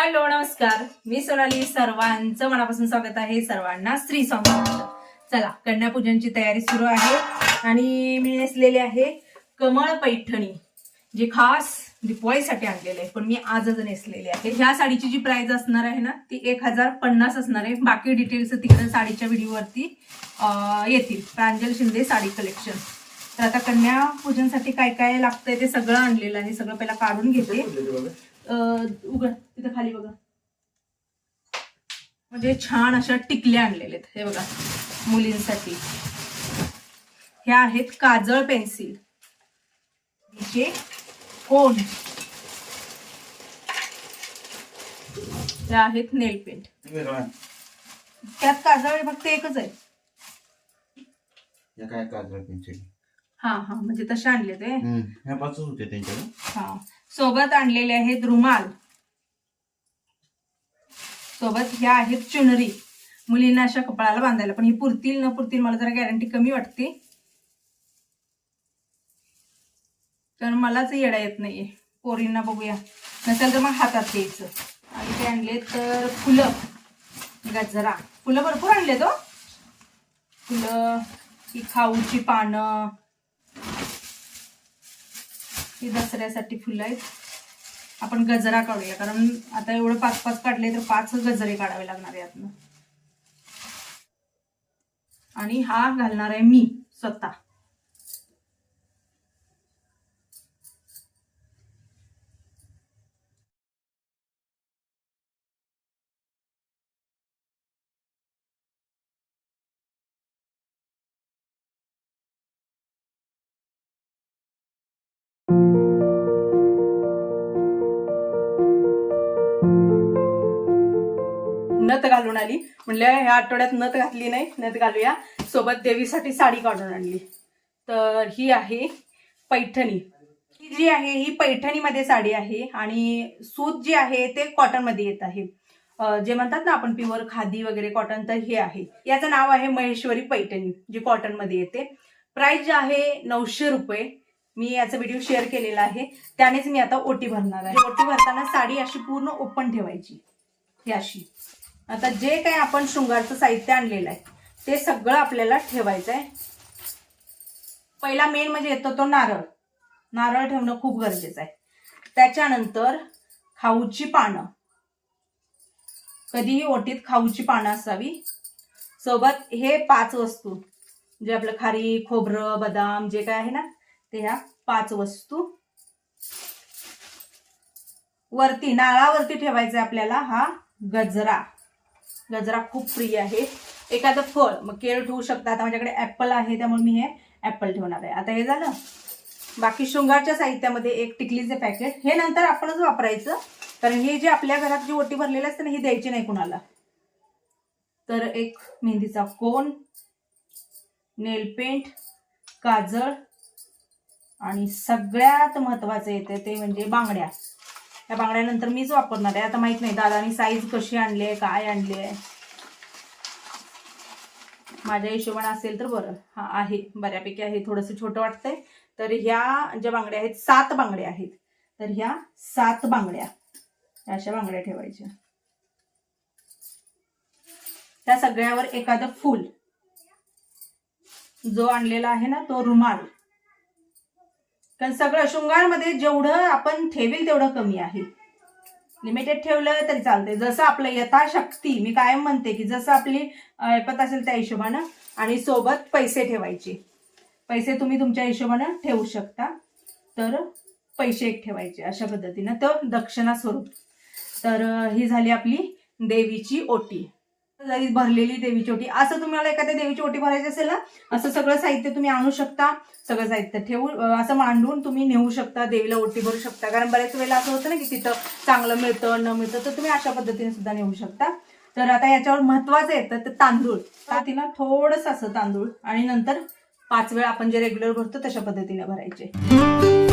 Hello नमस्कार. मी सोनाली सर्वांचं मनापासून स्वागत आहे सर्वांना श्री स्वामी चला कन्यापूजनची तयारी सुरू आहे आणि मी नेसलेली आहे कमळ पैठणी जे खास दिपवाळीसाठी आणलेले आहे. पण मी आजच नेसलेले आहे. ह्या साडीची जी प्राइस असणार आहे ना ती एक हजार पन्नास असणार आहे. बाकी डिटेल्स तिकडे साडीच्या व्हिडिओवरती येतील. प्रांजल शिंदे साडी कलेक्शन तर आता कन्या पूजनसाठी काय काय लागतंय ते सगळं आणलेलं आहे. सगळं पहिला काढून घेते. उघड तिथं खाली बघा. म्हणजे छान अशा टिकल्या आणलेल्या आहेत. हे बघा मुलींसाठी. ह्या आहेत काजळ पेन्सिल. हिचे कोण? ह्या आहेत नेल पेंट. त्यात काजळ फक्त एकच आहे. काय काजळ पेन्सिल? हा हा म्हणजे तसे आणले ते होते त्यांच्याकडे. हा. सोबत आणलेले आहेत रुमाल. सोबत ह्या आहेत चुनरी. मुलींना अशा कपाळाला बांधायला. पण ही पुरतील न पुरतील मला जरा गॅरंटी कमी वाटते. तर मलाच येडा येत नाहीये. पोरींना बघूया. नसेल तर मग हातात घ्यायचं. आणि ते आणले तर फुलं. गजरा. फुलं भरपूर आणले तो हो. फुलं ही खाऊची पानं ही दसऱ्यासाठी फुलं आहेत. आपण गजरा काढूया कारण आता एवढं पाच पाच काढले तर पाच गजरे काढावे लागणार आहे यातनं आणि हा घालणार आहे मी स्वतः. म्हणलं ह्या आठवड्यात नथ घातली नाही नथ घालूया. सोबत देवीसाठी साडी काढून आणली. तर ही आहे पैठणी. ही जी आहे ही पैठणीमध्ये साडी आहे आणि सूत जे आहे ते कॉटनमध्ये येत आहे. जे म्हणतात ना आपण प्युअर खादी वगैरे कॉटन तर हे आहे. याचं नाव आहे महेश्वरी पैठणी जी कॉटनमध्ये येते. प्राइस जे आहे नऊशे रुपये. मी याचा व्हिडिओ शेअर केलेला आहे. त्यानेच मी आता ओटी भरणार आहे. ओटी भरताना साडी अशी पूर्ण ओपन ठेवायची. ही अशी. आता जे काही आपण शृंगारचं साहित्य आणलेलं आहे ते सगळं आपल्याला ठेवायचं आहे पहिला मेन म्हणजे येतो तो नारळ. नारळ ठेवणं खूप गरजेचं आहे. त्याच्यानंतर खाऊची पानं. कधीही ओटीत खाऊची पानं असावी. सोबत हे पाच वस्तू जे आपलं खारी खोबरं बदाम जे काय आहे ना ते ह्या पाच वस्तू. वरती नाळावरती ठेवायचं आहे आपल्याला हा गजरा. गजरा खूप प्रिय आहे. एखादं फळ मग केळ ठेवू शकता. आता माझ्याकडे ऍपल आहे त्यामुळे मी हे ऍपल ठेवणार आहे. आता हे झालं. बाकी शृंगारच्या साहित्यामध्ये एक टिकलीचे पॅकेट हे नंतर आपणच वापरायचं. कारण हे जे आपल्या घरात जी ओटी भरलेली असते ना ही द्यायची नाही कुणाला. तर एक मेहंदीचा कोन नेल पेंट काजळ आणि सगळ्यात महत्वाचं येते ते म्हणजे बांगड्या. या बांगड्यानंतर मीच वापरणार आहे. आता माहीत नाही दादानी साईज कशी आणली आहे काय आणली आहे. माझ्या हिशोबाने असेल तर बरं. हा आहे. बऱ्यापैकी आहे. थोडंसं छोटं वाटतंय. तर ह्या ज्या बांगड्या आहेत सात बांगड्या आहेत. तर ह्या सात बांगड्या. अशा बांगड्या ठेवायच्या. त्या सगळ्यावर एखादं फूल जो आणलेला आहे ना तो रुमाल. कारण सगळं शृंगारमध्ये जेवढं आपण ठेवेल तेवढं कमी आहे. लिमिटेड ठेवलं तरी चालते जसं आपलं यथाशक्ती मी कायम म्हणते की जसं आपली ऐपत असेल त्या हिशोबानं आणि सोबत पैसे ठेवायचे. पैसे तुम्ही तुमच्या हिशोबानं ठेवू शकता. तर पैसे एक ठेवायचे अशा पद्धतीनं. तर दक्षिणा स्वरूप. तर ही झाली आपली देवीची ओटी. भरलेली देवीची ओटी असं तुम्हाला एखाद्या देवीची ओटी भरायची असेल ना असं सगळं साहित्य तुम्ही आणू शकता. सगळं साहित्य ठेवू असं मांडून तुम्ही नेऊ शकता देवीला ओटी भरू शकता. कारण बऱ्याच वेळेला असं होतं ना की तिथं चांगलं मिळतं न मिळतं तर तुम्ही अशा पद्धतीने सुद्धा नेऊ शकता. तर आता याच्यावर महत्वाचं येतं ते तांदूळ. तिला थोडस असं तांदूळ आणि नंतर पाच वेळा आपण जे रेग्युलर भरतो तशा पद्धतीने भरायचे.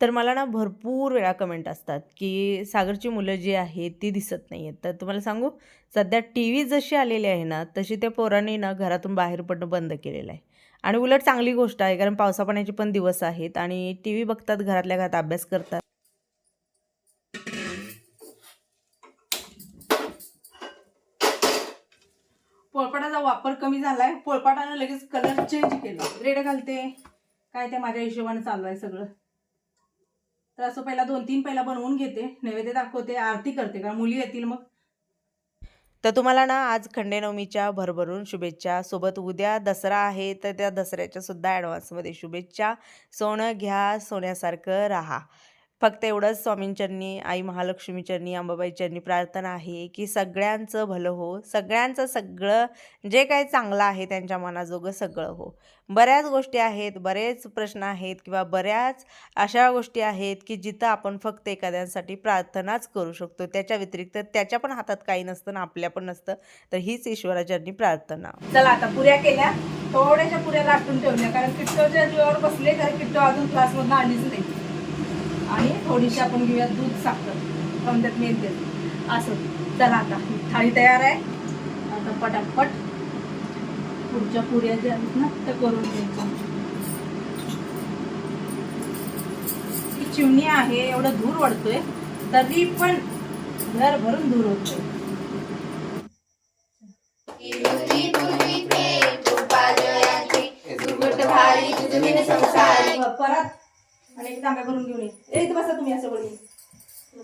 तर मला ना भरपूर वेळा कमेंट असतात की सागरची मुलं जी आहेत ती दिसत नाही आहेत तर तुम्हाला सांगू सध्या टी व्ही जशी आलेली आहे ना तशी त्या पोरांनी ना घरातून बाहेर पडणं बंद केलेलं आहे. आणि उलट चांगली गोष्ट आहे कारण पावसापाण्याचे पण दिवस आहेत आणि टी व्ही बघतात घरातल्या घरात अभ्यास करतात. पोळपाटाचा वापर कमी झालाय. पोळपाटानं लगेच कलर चेंज केला. रेड घालते. काय ते माझ्या हिशोबाने चालू आहे सगळं. तर असं पहिला दोन तीन पहिला बनवून घेते. नैवेद्य दाखवते आरती करते कारण मुली येतील मग. तर तुम्हाला ना आज खंडेनवमीच्या भरभरून शुभेच्छा. सोबत उद्या दसरा आहे तर त्या दसऱ्याच्या सुद्धा ॲडव्हान्समध्ये शुभेच्छा. सोनं घ्या सोन्यासारखं राहा. फक्त एवढंच स्वामींचरणी आई महालक्ष्मीचरणी अंबाबाईचरणी प्रार्थना आहे की सगळ्यांचं भलं हो. सगळ्यांचं सगळं जे काही चांगलं आहे त्यांच्या मनाजोगं सगळं हो. बऱ्याच गोष्टी आहेत बरेच प्रश्न आहेत किंवा बऱ्याच अशा गोष्टी आहेत की जिथं आपण फक्त एखाद्यांसाठी प्रार्थनाच करू शकतो. त्याच्या व्यतिरिक्त त्याच्या पण हातात काही नसतं ना आपल्या पण नसतं. तर हीच ईश्वराचरणी प्रार्थना. चला आता पुऱ्या केल्या. थोड्याशा पुऱ्या लाटून ठेवल्या. कारण किट्टोच्या जीवावर बसले तर किट्टो अजून क्लासमधून आणलीच नाही. आणि थोडीशी आपण घेऊया दूध साखर. म्हणतात मेन ते असं. चला आता. थाळी तयार आहे. आता पटापट पुढच्या पुऱ्या ज्या आहेत ना त्या करून घ्यायच्या. चिमणी आहे. एवढं धूर वाढतोय. तरी पण घर भरून धूर होतोय. आणि एक तांब्या भरून घेऊन ये. इथं बसा तुम्ही असं बोलून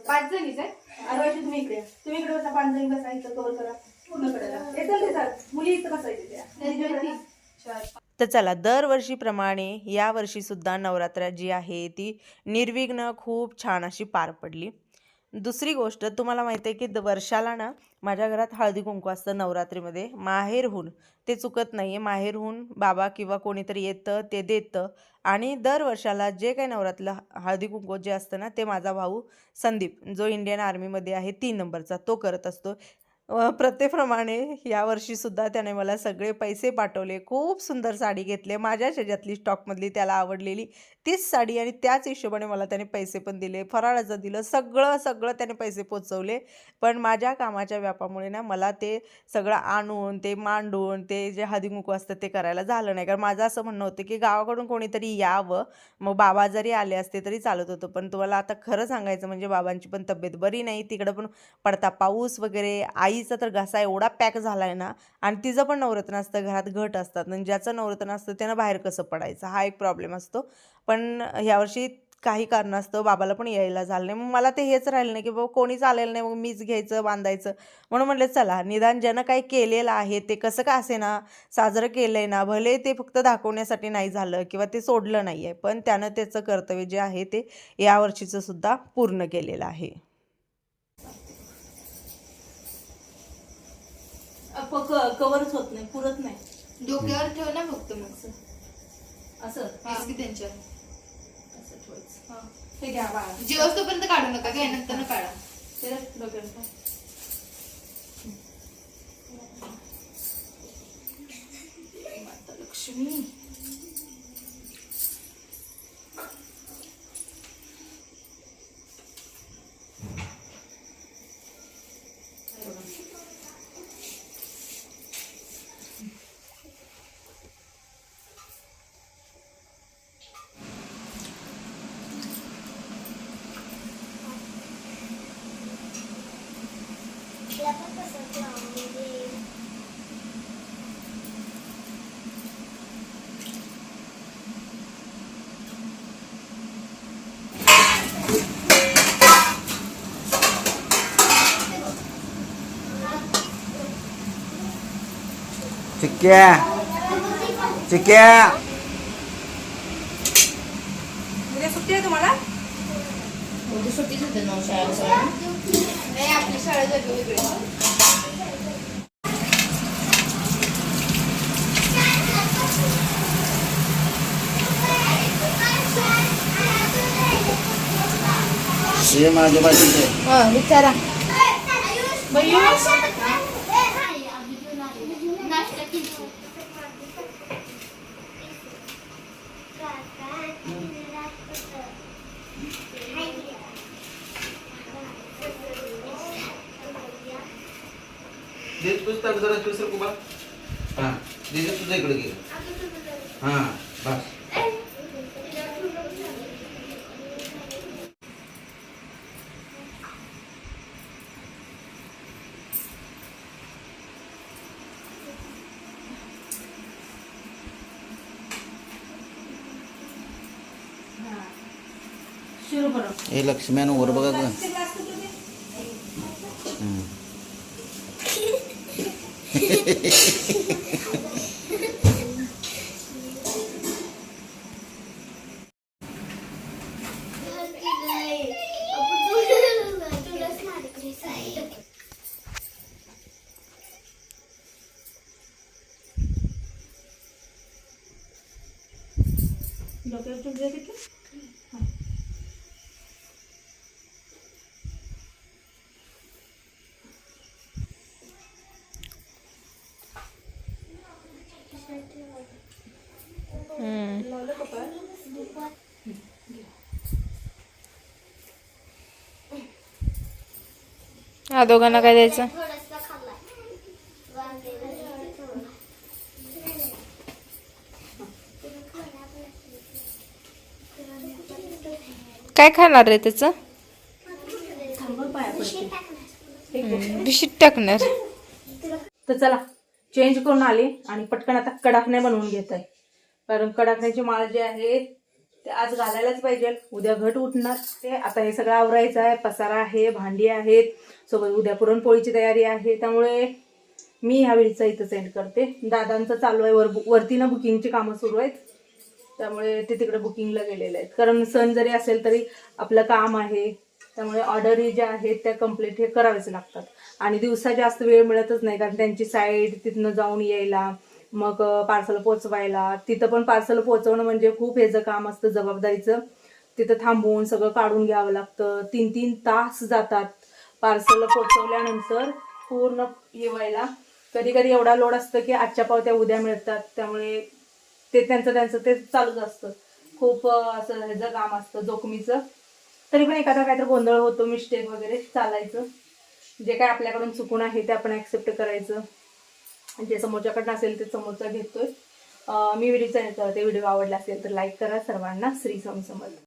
पाच जणीच आहे अरवायची तुम्ही इकडे. तुम्ही इकडे बसा पाच जणी बसा इथं कवर करा. पूर्ण कडेला ए, चल ते चल. मुली इथं बसायचे त्या. तर चला दरवर्षीप्रमाणे यावर्षीसुद्धा नवरात्र जी आहे ती निर्विघ्न खूप छान अशी पार पडली. दुसरी गोष्ट तुम्हाला माहिती आहे की द- वर्षाला ना माझ्या घरात हळदी कुंकू असतं नवरात्रीमध्ये. माहेरहून. ते चुकत नाही आहे माहेरहून बाबा किंवा कोणीतरी येतं ते देतं. आणि दर वर्षाला जे काही नवरातलं हळदी कुंकू जे असतं ना ते माझा भाऊ संदीप जो इंडियन आर्मीमध्ये आहे तीन नंबरचा तो करत असतो. प्रत्येप्रमाणे यावर्षीसुद्धा त्याने मला सगळे पैसे पाठवले. खूप सुंदर साडी घेतली. माझ्या शेजातली स्टॉकमधली त्याला आवडलेली. तीच साडी आणि त्याच हिशोबाने मला त्याने पैसे पण दिले फराळाचं दिलं सगळं सगळं त्याने पैसे पोचवले. पण माझ्या कामाच्या व्यापामुळे ना मला ते सगळं आणून ते मांडून ते जे हळदीकुंकू असतं ते करायला झालं नाही. कारण माझं असं म्हणणं होतं की गावाकडून कोणीतरी यावं. मग बाबा जरी आले असते तरी चालत होतं. पण तुम्हाला आता खरं सांगायचं म्हणजे बाबांची पण तब्येत बरी नाही. तिकडं पण पडता पाऊस वगैरे. आईचा तर घसा एवढा पॅक झाला आहे ना आणि तिचं पण नवरत्न असतं. घरात घट असतात. आणि ज्याचं नवरत्न असतं त्यानं बाहेर कसं पडायचं? हा एक प्रॉब्लेम असतो. पण ह्यावर्षी काही कारणास्तव बाबाला पण यायला झालं नाही. मग मला ते हेच राहिलं नाही की बाबा कोणीच आलेलं नाही मग मीच घ्यायचं बांधायचं. म्हणून म्हटलं चला निदान ज्यानं काही केलेलं आहे ते कसं का असे ना साजरं केलं आहे ना भले ते फक्त दाखवण्यासाठी नाही झालं किंवा ते सोडलं नाही आहे पण त्यानं त्याचं कर्तव्य जे आहे ते यावर्षीचं सुद्धा पूर्ण केलेलं आहे. कवरच होत नाही पुरत नाही. डोक्यावर ठेव ना फक्त मग. असं की त्यांच्या असं ठेवायचं. हे. घ्या बाळा. जेवस तोपर्यंत काढू नका काय नंतर काढा. ते ठेव. माता लक्ष्मी. चिक्क्या चिक्क्या उद्या सुट्टी आहे तुम्हाला? सुट्टीच होते नऊ शाळा नाही आपली शाळा जाते वेगळी. हे माझ्या बाजूचे. विचारा दे तूच ताट जरा दुसरं कुबा हां दे तुझं इकडे घे हां बस सुरू करू हे लक्ष्म्यान वर बघा गं. हम्म. डोक्यावर चूक जाते की? लावलं का पाय? हा दोघांना काय द्यायचं? काय खाणार रे त्याचं? बिशीत टाकणार. तर चला चेंज करून आले आणि पटकन आता कडाकण्या बनवून घेत आहे कारण कडाकण्याची माळ जे आहे ते आज घालायलाच पाहिजे. उद्या घट उठणार. ते आता हे सगळं आवरायचं आहे. पसारा आहे भांडी आहेत. सोबत उद्या पुरणपोळीची तयारी आहे. त्यामुळे मी ह्या वेळीचा इथं सेंड करते. दादांचं चालू आहे. वर वरतीनं बुकिंगची कामं सुरू आहेत. त्यामुळे ते तिकडे बुकिंगला गेलेले आहेत. कारण सण जरी असेल तरी आपलं काम आहे. त्यामुळे ऑर्डरी ज्या आहेत त्या कंप्लीट हे करावेच लागतात. आणि दिवसा जास्त वेळ मिळतच नाही. कारण त्यांची साईड तिथनं जाऊन यायला मग पार्सल पोचवायला. तिथं पण पार्सल पोचवणं म्हणजे खूप ह्याचं काम असतं जबाबदारीचं. तिथं थांबवून सगळं काढून घ्यावं लागतं. तीन तीन तास जातात पार्सल पोचवल्यानंतर पूर्ण येवायला कधी कधी एवढा लोड असतं की आजच्या पावत्या उद्या मिळतात. त्यामुळे ते त्यांचं त्यांचं ते चालूच असतं. खूप असं ह्याचं काम असतं जोखमीचं. तरी पण एखादा काहीतरी गोंधळ होतो मिस्टेक वगैरे चालायचं. जे काय आपल्याकडून चुकून आहे ते आपण ॲक्सेप्ट करायचं. जे समोरच्याकडनं असेल ते समोरचा घेतोय. मी व्हिडिओ करते व्हिडिओ आवडला असेल तर लाईक करा. सर्वांना श्री स्वामी समर्थ